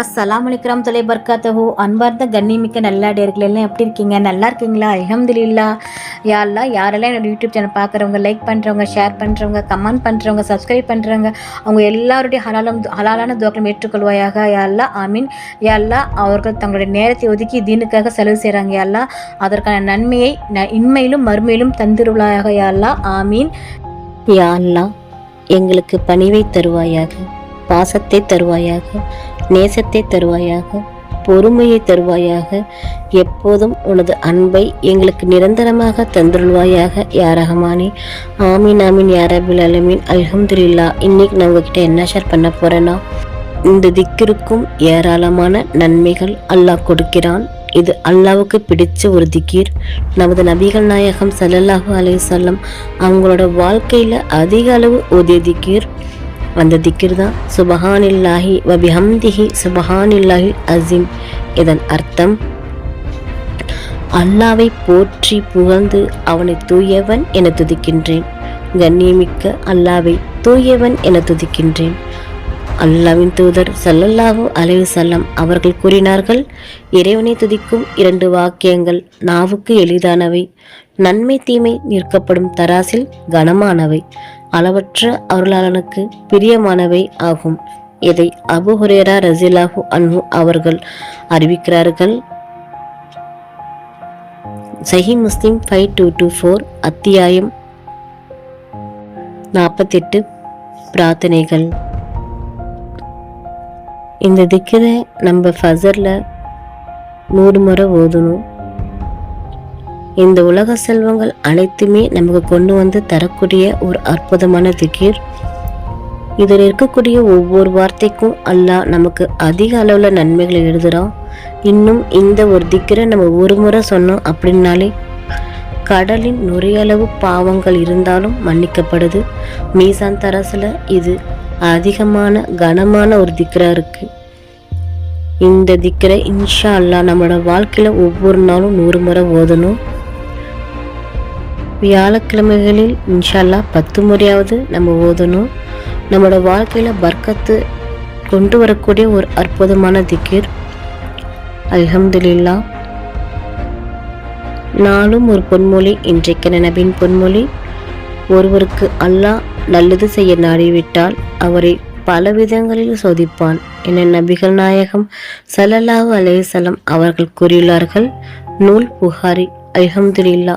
அஸ்ஸலாம் அலைக்ரம் தொலை பர்காத்தஹூ அன்பார்ந்த கண்ணிமிக்க நல்லாடியர்கள் எல்லாம் எப்படி இருக்கீங்க? நல்லா இருக்கீங்களா? அல்ஹம்துலில்லா. யாரெல்லாம் யாரெல்லாம் என்னோடய யூடியூப் சேனல் பார்க்குறவங்க லைக் பண்ணுறவங்க ஷேர் பண்ணுறவங்க கமெண்ட் பண்ணுறவங்க சப்ஸ்கிரைப் பண்ணுறவங்க அவங்க எல்லாருடைய ஹலாலம் ஹலாலான துவக்கம் ஏற்றுக்கொள்வாயாக. யாரெல்லாம் ஆமீன். யாரெல்லாம் அவர்கள் தங்களுடைய நேரத்தை ஒதுக்கி தீனுக்காக செலவு செய்கிறாங்க யாரெல்லாம் அதற்கான நன்மையை ந இன்மையிலும் மறுமையிலும் தந்திருவாயாக. யாரெல்லாம் ஆமீன். யா எங்களுக்கு பணிவை தருவாயாக பாசத்தை தருவாயாக நேசத்தை தருவாயாக பொறுமையை தருவாயாக எப்போதும் உனது அன்பை எங்களுக்கு நிரந்தரமாக தந்துருள்வாயாக யா ஆமீன் ஆமீன் யாரபில் அலமீன். அல்ஹம்துல்லா இன்னைக்கு நான் உங்ககிட்ட என்ன ஷேர் பண்ண போறேன்னா இந்த திக்கிற்கும் ஏராளமான நன்மைகள் அல்லாஹ் கொடுக்கிறான். இது அல்லாவுக்கு பிடிச்ச ஒரு திக்கீர். நமது நபிகள் நாயகம் சல்லல்லாஹு அலைஹி வஸல்லம் அவங்களோட வாழ்க்கையில் அதிக அளவு ஓதிய திக்கீர். அந்த திக்கிர் தான் சுபஹானில்லாஹி வபிஹம்திஹி சுபஹானில்லாஹி அசீம் இதன் அர்த்தம் அல்லாவை போற்றி புகழ்ந்து அவனை தூயவன் என துதிக்கின்றேன். கண்ணியமிக்க அல்லாவை தூயவன் என துதிக்கின்றேன். அல்லாவின் தூதர் சல்லல்லாஹு அலைவு சல்லம் அவர்கள் கூறினார்கள் இறைவனை துதிக்கும் இரண்டு வாக்கியங்கள் நாவுக்கு எளிதானவை. நன்மை தீமை நிற்கப்படும் தராசில் கனமானவை. அளவற்ற அருளாளனுக்கு பிரியமானவை ஆகும். இதை அபு ஹுரேரா ரசிலாஹு அன்பு அவர்கள் அறிவிக்கிறார்கள். Sahih Muslim five two two four அத்தியாயம் நாற்பத்தெட்டு பிரார்த்தனைகள். இந்த திக்கிரை நம்ம ஃபசரில் நூறு முறை ஓதணும். இந்த உலக செல்வங்கள் அனைத்துமே நமக்கு கொண்டு வந்து தரக்கூடிய ஒரு அற்புதமான திகீர். இதில் இருக்கக்கூடிய ஒவ்வொரு வார்த்தைக்கும் அல்லாஹ் நமக்கு அதிக அளவில் நன்மைகளை எழுதுகிறான் இன்னும் இந்த ஒரு திக்கரை நம்ம ஒரு முறை சொன்னோம் அப்படின்னாலே கடலின் நுரையளவு பாவங்கள் இருந்தாலும் மன்னிக்கப்படுது. மீசான் தரசில் இது அதிகமான கனமான ஒரு திக்கராக இருக்குது இந்த திக்கரை இன்ஷா அல்லாஹ் நம்மளோட வாழ்க்கையில் ஒவ்வொரு நாளும் நூறு முறை ஓதணும். வியாழக்கிழமைகளில் இன்ஷால்லா பத்து முறையாவது நம்ம ஓதணும். நம்மளோட வாழ்க்கையில் பர்க்கத்து கொண்டு வரக்கூடிய ஒரு அற்புதமான திக்கிர். அல்ஹம்துலில்லா. நாளும் ஒரு பொன்மொழி இன்றைக்கு நபின் பொன்மொழி. ஒருவருக்கு அல்லாஹ் நல்லது செய்ய நாடிவிட்டால் அவரை பல விதங்களில் சோதிப்பான். என நபிகள் நாயகம் ஸல்லல்லாஹு அலேசலம் அவர்கள் கூறியுள்ளார்கள் நூல் புகாரி அல்ஹம்துலில்லா.